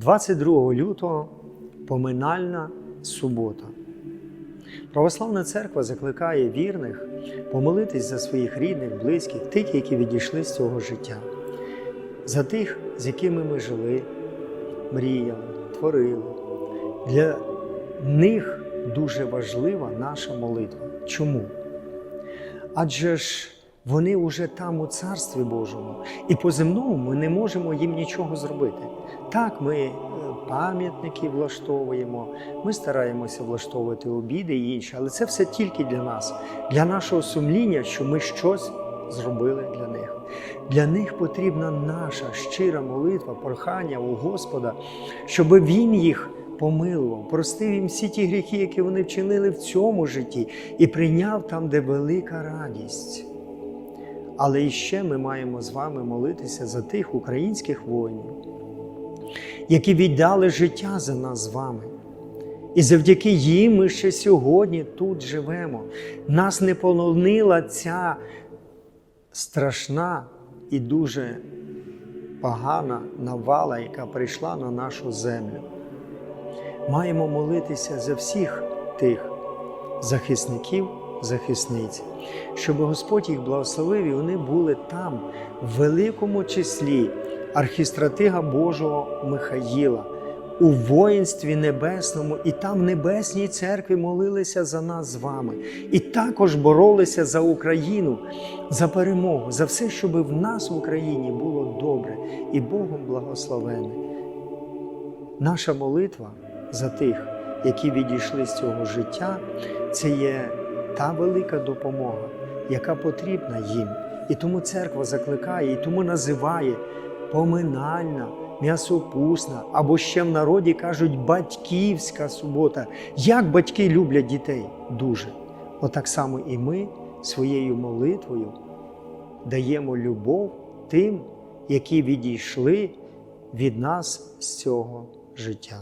22 лютого поминальна субота. Православна церква закликає вірних помолитись за своїх рідних, близьких, тих, які відійшли з цього життя, за тих, з якими ми жили, мріяли, творили. Для них дуже важлива наша молитва. Чому? Адже ж вони вже там у Царстві Божому, і по земному ми не можемо їм нічого зробити. Так, ми е, пам'ятники влаштовуємо, ми стараємося влаштовувати обіди і інше, але це все тільки для нас, для нашого сумління, що ми щось зробили для них. Для них потрібна наша щира молитва, прохання у Господа, щоб Він їх помилував, простив їм всі ті гріхи, які вони вчинили в цьому житті, і прийняв там, де велика радість. Але іще ми маємо з вами молитися за тих українських воїнів, які віддали життя за нас з вами. І завдяки їм ми ще сьогодні тут живемо. Нас не полонила ця страшна і дуже погана навала, яка прийшла на нашу землю. Маємо молитися за всіх тих захисників, захисниць, щоб Господь їх благословив і вони були там, в великому числі архістратига Божого Михаїла, у воїнстві небесному, і там в Небесній церкві молилися за нас з вами, і також боролися за Україну, за перемогу, за все, щоб в нас в Україні було добре і Богом благословене. Наша молитва за тих, які відійшли з цього життя, це є та велика допомога, яка потрібна їм. І тому церква закликає, і тому називає поминальна, м'ясопусна, або ще в народі кажуть батьківська субота. Як батьки люблять дітей дуже. Отак само і ми своєю молитвою даємо любов тим, які відійшли від нас з цього життя.